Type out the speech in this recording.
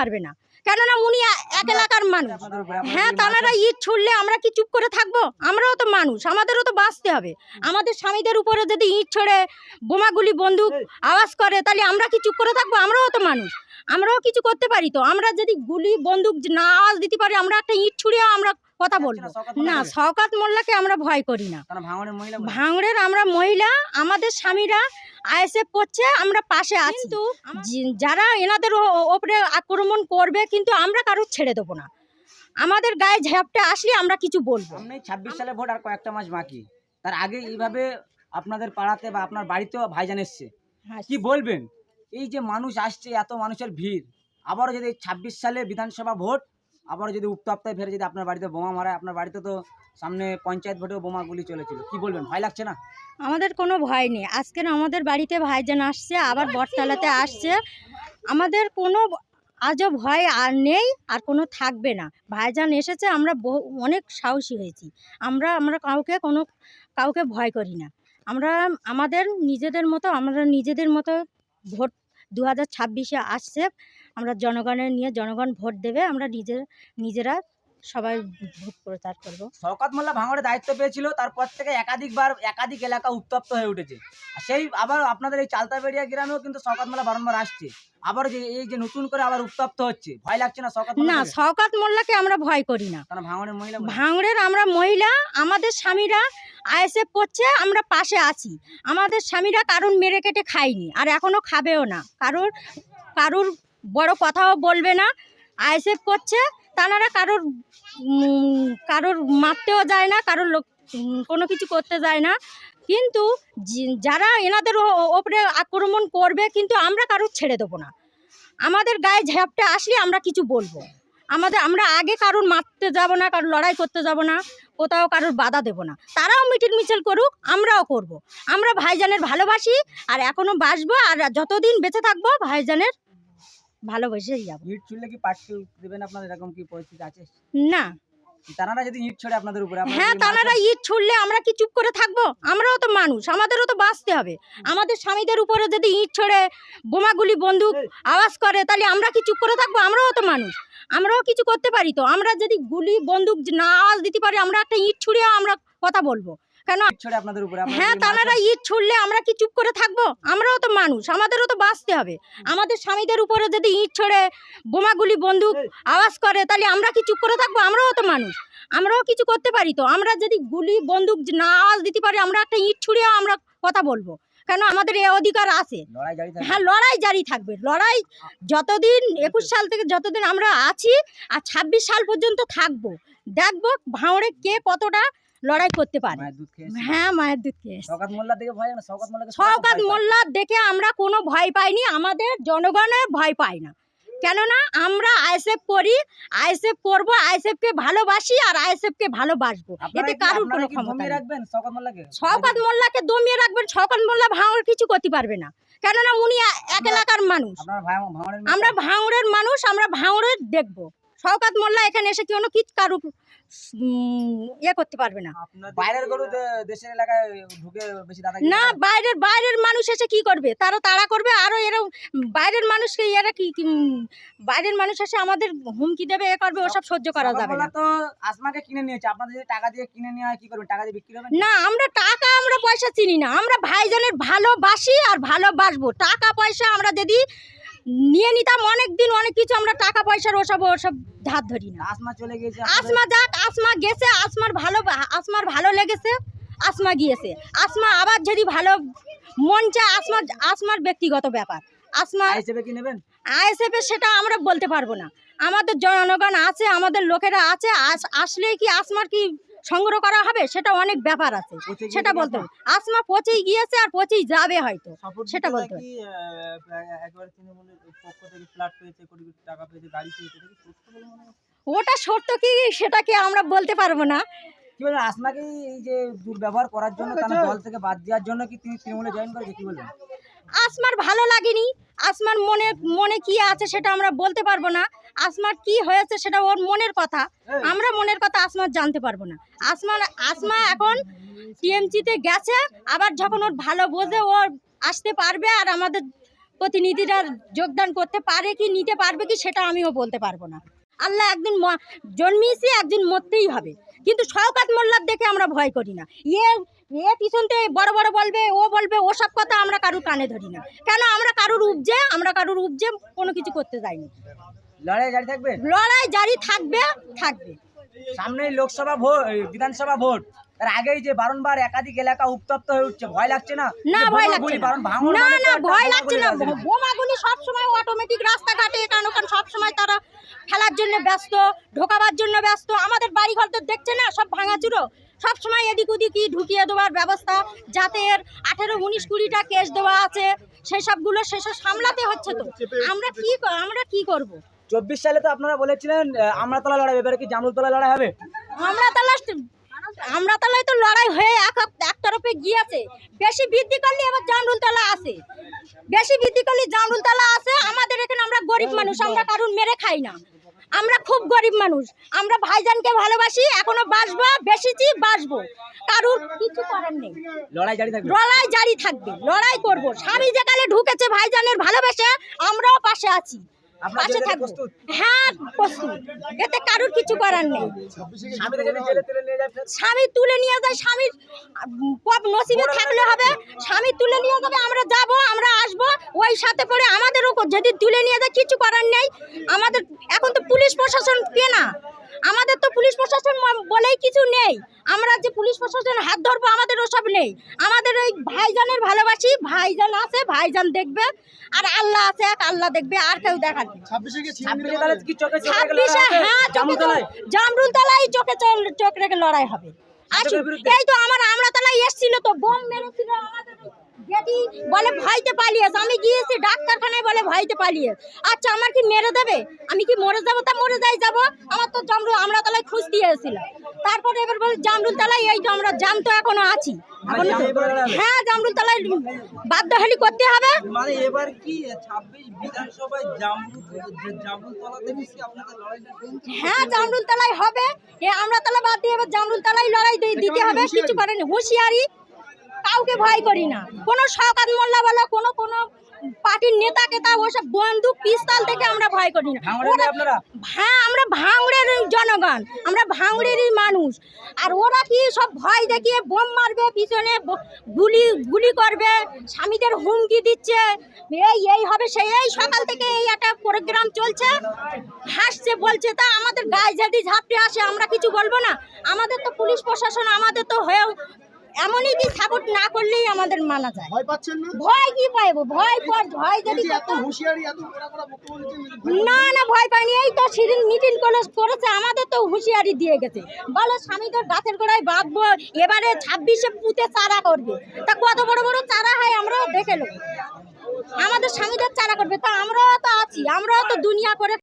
পারবে না। কেননা উনি এক এলাকার মানুষ। হ্যাঁ তারা ইট ছুড়লে আমরা কি চুপ করে থাকব? আমরাও তো মানুষ আমাদেরও তো বাঁচতে হবে। আমাদের স্বামীদের উপরে যদি ইট ছড়ে বোমাগুলি বন্দুক আওয়াজ করে তাহলে আমরা কি চুপ করে থাকব? আমরাও তো মানুষ। আমরাও কিছু করতে পারি তো। আমরা যদি গুলি বন্দুক না আওয়াজ দিতে পারি আমরা একটা ইট ছুঁড়েও আমরা কথা বলব। না? শওকাত মোল্লাকে আমরা ভয় করি না। ভাঙড়ের? আমরা মহিলা আমাদের স্বামীরা আইএসএফ করছে আমরা পাশে আছি। কিন্তু যারা এনাদের ও- ওপরে আক্রমণ করবে কিন্তু আমরা কারও ছেড়ে দেবো না। আমাদের গায়ে ঝাপটা আসলে আমরা কিছু বলব। ছাব্বিশ সালে ভোট আর কয়েকটা মাস বাকি। তার আগে এইভাবে আপনাদের পাড়াতে বা আপনার বাড়িতেও ভাইজান এসছে। হ্যাঁ, কি বলবেন? এই যে মানুষ আসছে এত মানুষের ভিড়। আবারও যদি ছাব্বিশ সালে বিধানসভা ভোট আবারও যদি উত্তপ্তায় ফেরে যদি আপনার বাড়িতে বোমা মারায়, আপনার বাড়িতে তো সামনে পঞ্চায়েত ভোটেও বোমা গুলি চলেছিল। কি বলবেন, ভয় লাগছে না? আমাদের কোনো ভয় নেই। আজকের আমাদের বাড়িতে ভাইজান আসছে, আবার বটতলাতে আসছে। আমাদের কোনো আজও ভয় আর নেই, আর কোনো থাকবে না। ভাইজান এসেছে, আমরা বহু, অনেক সাহসী হয়েছি। আমরা আমরা কাউকে কোনো, কাউকে ভয় করি না। আমরা, আমাদের নিজেদের মতো, আমরা নিজেদের মতো ভোট দু হাজার ছাব্বিশে আসছে। আমরা জনগণের নিয়ে জনগণ ভোট দেবে আমরা নিজের নিজেরা সবাই ভোট প্রচার করব। শওকত মোল্লা ভাঙড়ে দায়িত্ব পেয়েছিল তারপর থেকে একাধিকবার একাধিক এলাকা উত্তপ্ত হয়ে উঠেছে। সেই আবার আপনাদের এই চালতাবেড়িয়া গ্রামেও কিন্তু শওকত মোল্লা বারংবার আসছে। আবার যে এই যে নতুন করে আবার উত্তপ্ত হচ্ছে ভয় লাগছে না শওকত না? শওকাত মোল্লাকে আমরা ভয় করি না। কারণ ভাঙড়ের মহিলা ভাঙড়ের আমরা মহিলা আমাদের স্বামীরা আইএসএফ করছে আমরা পাশে আছি। আমাদের স্বামীরা কারুর মেরে কেটে খায়নি আর এখনও খাবেও না। কারোর কারুর বড় কথাও বলবে না, আইএসএফ করছে তারা কারোর কারোর মারতেও যায় না, কারোর লোক কোনো কিছু করতে যায় না। কিন্তু যারা এনাদের ওপরে আক্রমণ করবে, কিন্তু আমরা কারোর ছেড়ে দেবো না। আমাদের গায়ে ঝাপটা আসলে আমরা কিছু বলব। আমাদের, আমরা আগে কারোর মারতে যাব না, কারোর লড়াই করতে যাব না, কোথাও কারোর বাধা দেব না। তারাও মিটিং মিছিল করুক, আমরাও করব। আমরা ভাইজানের ভালোবাসি, আর এখনও বাসবো আর যতদিন বেঁচে থাকব, ভাইজানের ভালোবেসেই যাব। ইট ছুড়লে কি পাটকে দেবেন আপনাদের এরকম কি পরিস্থিতি আছে? না। তারা যদি ইট ছড়ে আপনাদের উপরে হ্যাঁ তারা ইট ছুড়লে আমরা কি চুপ করে থাকব? আমরাও তো মানুষ আমাদেরও তো বাঁচতে হবে। আমাদের স্বামীদের উপরে যদি ইট ছড়ে বোমাগুলি বন্দুক আওয়াজ করে তাহলে আমরা কি চুপ করে থাকব? আমরাও তো মানুষ। আমরাও কিছু করতে পারি তো। আমরা যদি গুলি বন্দুক না আওয়াজ দিতে পারি আমরা একটা ইট ছুড়েও আমরা কথা বলব। কেন? আপনাদের উপরে হ্যাঁ তারা? ইট ছুড়লে আমরা কি চুপ করে থাকব? আমরাও তো মানুষ আমাদেরও তো বাঁচতে হবে। আমাদের স্বামীদের উপরে যদি ইট ছড়ে বোমাগুলি বন্দুক আওয়াজ করে তাহলে আমরা কি চুপ করে থাকব? আমরাও তো মানুষ। আমরাও কিছু করতে পারি তো। আমরা যদি গুলি বন্দুক না আওয়াজ দিতে পারি আমরা একটা ইট ছুড়েও আমরা কথা বলব। কেন? আমাদের এ অধিকার আছে। হ্যাঁ লড়াই জারি থাকবে। লড়াই যতদিন একুশ সাল থেকে যতদিন আমরা আছি আর ছাব্বিশ সাল পর্যন্ত থাকব। দেখব ভাঁড়ে কে কতটা লড়াই করতে পারে। হ্যাঁ মায়ের দুধ খেয়ে। শওকত মোল্লা থেকে ভয় না শওকত মোল্লাকে সবাই খুব শওকাত ভয় পায়। মোল্লা দেখে আমরা কোনো ভয় পাইনি আমাদের জনগণের ভয় পাই না। কেননা আমরা আইএসএফ করি আইএসএফ করব আইএসএফকে ভালোবাসি আর আইএসএফকে ভালোবাসবো। এতে কারোর কোনো ক্ষমতা রাখবেন শওকত মোল্লাকে? দমিয়ে রাখবেন শওকাত মোল্লা ভাঙড় কিছু করতে পারবে না। কেননা উনি এক এলাকার মানুষ। আমরা ভাঙড়ের মানুষ আমরা ভাঙড়ের দেখব। শওকাত মোল্লা এখানে এসে কোনো কিছু কারু ইয়ে করতে পারবে না। বাইরের গরু দেশের এলাকায় ঢুকে বেশি দাদা না বাইরের বাইরের মানুষ এসে কি করবে? তারা তাড়া করবে আরও এরা বাইরের মানুষকে এরা কি কি, বাইরের মানুষ এসে আমাদের হুমকি দেবে এ করবে ওসব সহ্য করা যাবে না। তো আসমাকে কিনে নিয়েছে। আপনাদের যদি টাকা দিয়ে কিনে নিয়ে কি করবেন? টাকা দিয়ে বিক্রি হবে না আমরা টাকা আমরা পয়সা চিনি না। আমরা ভাইজানের ভালোবাসি আর ভালোবাসবো। টাকা পয়সা আমরা যদি নিয়ে নিতাম অনেক দিন অনেক কিছু আমরা টাকা পয়সার ওসব ওসব ধার ধরি না। আসমা চলে গেছে আসমা যাক আসমা গেছে আসমার ভালো আসমার ভালো লেগেছে আসমা গিয়েছে। আসমা আবার যদি ভালো মন চায় আসমা আসমার ব্যক্তিগত ব্যাপার। আসমা হিসেবে কি নেবেন? আইএসএফ এর সেটা আমরা বলতে পারব না। আমাদের জনগণ আছে আমাদের লোকেরা আছে আস- আসলে কি আসমার কি সংগ্রহ করা হবে? সেটা অনেক ব্যাপার আছে। সেটা বলতে হবে। আসমা পচেই গিয়েছে আর পচেই যাবে হয়তো। সেটা বলতে হবে। ওটা সত্য কি? সেটাকে আমরা বলতে পারব না। কি বলবেন আসমাকে এই যে দুর্ব্যবহার করার জন্য তার দল থেকে বাদ দেওয়ার জন্য কি তিনি তৃণমূলে জয়েন করেছে? কি বলবেন আসমার ভালো লাগেনি। আসমার মনে মনে কি আছে সেটা আমরা বলতে পারব না। আসমার কি হয়েছে সেটা ওর মনের কথা। আমরা মনের কথা আসমার জানতে পারব না। আসমার আসমা এখন টিএমসিতে গেছে আবার যখন ওর ভালো বোঝে ও আসতে পারবে আর আমাদের প্রতিনিধিরা যোগদান করতে পারে কি নিতে পারবে কি সেটা আমিও বলতে পারব না। আল্লাহ একদিন জন্মিয়েছি একদিন মরতেই হবে। কিন্তু শওকাত মোল্লার দেখে আমরা ভয় করি না। ইয়ে এ পিছনতে বড় বড় বলবে ও বলবে ওসব কথা আমরা কারুর কানে ধরি না। কেন আমরা কারুর উপজে আমরা কারুর উপজে কোনো কিছু করতে যাইনি। লড়াই জারি থাকবে? লড়াই জারি থাকবে থাকবে। সামনেই লোকসভা ভোট বিধানসভা ভোট। তার আগেই যে বারংবার একাধিক এলাকা উত্তপ্ত হয়ে উঠছে ভয় লাগছে না? না ভয় লাগছে না। না ভয় লাগছে না। বোমাগুলি সব সময় অটোমেটিক রাস্তাঘাটে এখান ওখান সব সময় তারা ফেলার জন্য ব্যস্ত ঢোকাবার জন্য ব্যস্ত। আমাদের বাড়ি ঘর তো দেখছে না সব ভাঙাচুরো। সব সময় এদিক ওদিকই ঢুকিয়ে দেওয়ার ব্যবস্থা যাতে এর আঠেরো উনিশ কুড়িটা কেস দেওয়া আছে। সেই সবগুলো সেসব সামলাতে হচ্ছে তো। আমরা কি আমরা কি করব? চব্বিশ সালে তো আপনারা বলেছিলেন আহ, আমরাতলা লড়াই এবারে কি জামরুলতলা লড়াই হবে? আমরা তাহলে আমরা তাহলে তো লড়াই হয়ে এক এক তরফে গিয়েছে। বেশি বৃদ্ধি করলে এবার জামরুল তলা আছে। বেশি বৃদ্ধি করলে জামরুল তলা আছে। আমাদের এখানে আমরা গরিব মানুষ আমরা কারুর মেরে খাই না। আমরা খুব গরিব মানুষ। আমরা ভাইজানকে ভালোবাসি এখনও বাসবো বেশিছি বাসবো কারুর কিছু করার নেই। লড়াই জারি থাকবে? লড়াই জারি থাকবে লড়াই করব। স্বামী যেকালে ঢুকেছে ভাইজানের ভালোবাসে আমরাও পাশে আছি। পাশে থাকব। হ্যাঁ প্রস্তুত। এতে কারুর কিছু করার নেই? স্বামী তুলে নিয়ে যায় স্বামীর নসিবে থাকলে হবে। স্বামী তুলে নিয়ে যাবে আমরা যাব আমরা আসব ওই সাথে পরে আমাদেরও ওপর যদি তুলে নিয়ে যায় কিছু করার নেই। আমাদের এখন তো পুলিশ প্রশাসন কেনা আমাদের তো পুলিশ প্রশাসন বলেই কিছু নেই আমরা যে পুলিশ প্রশাসন হাত ধরবো আমাদের ওসব নেই আমাদের ওই ভাইজানের ভালোবাসি ভাইজান আছে ভাইজান দেখবে আর আল্লাহ আছে এক আল্লাহ দেখবে আর কেউ দেখার নেই ছাব্বিশে চোখে চোখে রেখে লড়াই ছাব্বিশে হবে? হ্যাঁ? জামরুল তলায় চোখে চোখ রেখে লড়াই হবে আসুন এই তো আমার আমরা তলায় এসেছিল তো বোম মেরেছিল আমাদের বলে ভয়তে পালিয়েছে। আমি গিয়েছি ডাক্তারখানায় বলে ভয়তে পালিয়ে। আচ্ছা আমার কি মেরে দেবে? আমি কি মরে যাব? তা মরে যাই যাব। আমার তো জামরুল আমরা তলায় খুঁজতে এসেছিলাম তারপরে এবার বলে জামরুল তলায় এই তো আমরা জাম তো এখনও আছি। হবে? হ্যাঁ জামরুল তলায় বাধ্য হেলি করতে হবে। মানে এবার কি বিধানসভায় হ্যাঁ জামরুল তলায় হবে। আমরা তলা বাদ দিয়ে এবার জামরুল তলায় লড়াই দিতে হবে। কিছু করেন। হুঁশিয়ারি কাউকে ভয় করি না। কোনো শওকাত মোল্লা বলো কোনো কোনো পার্টির নেতা কেতা ওসব বন্দুক পিস্তল থেকে আমরা ভয় করি না। হ্যাঁ আমরা ভাঙড়ের জনগণ আমরা ভাঙড়েরই মানুষ। আর ওরা কি সব ভয় দেখিয়ে বোম মারবে পিছনে গুলি গুলি করবে স্বামীদের হুমকি দিচ্ছে? এই এই হবে সেই এই সকাল থেকে এই একটা প্রোগ্রাম চলছে। হাসছে বলছে তা আমাদের গায়ে যদি ঝাপটে আসে আমরা কিছু বলব না? আমাদের তো পুলিশ প্রশাসন আমাদের তো হয়েও এমনই কি সাপোর্ট না করলেই আমাদের মানা যায়। ভয় পাচ্ছেন না? ভয় কি পাইবো? ভয় পর ভয় যদি না না ভয় পাইনি। এই তো সেদিন মিটিং করেছে আমাদের তো হুঁশিয়ারি দিয়ে গেছে। বলো স্বামীদের গাছের গোড়ায় বাঁধবো এবারে ছাব্বিশে পুঁতে চারা করবে। তা কত বড় বড় চারা হয় আমরাও দেখে নেব। আমাদের স্বামীদের চারা করবে। তা আমরাও তো আছি আমরাও তো দুনিয়া করে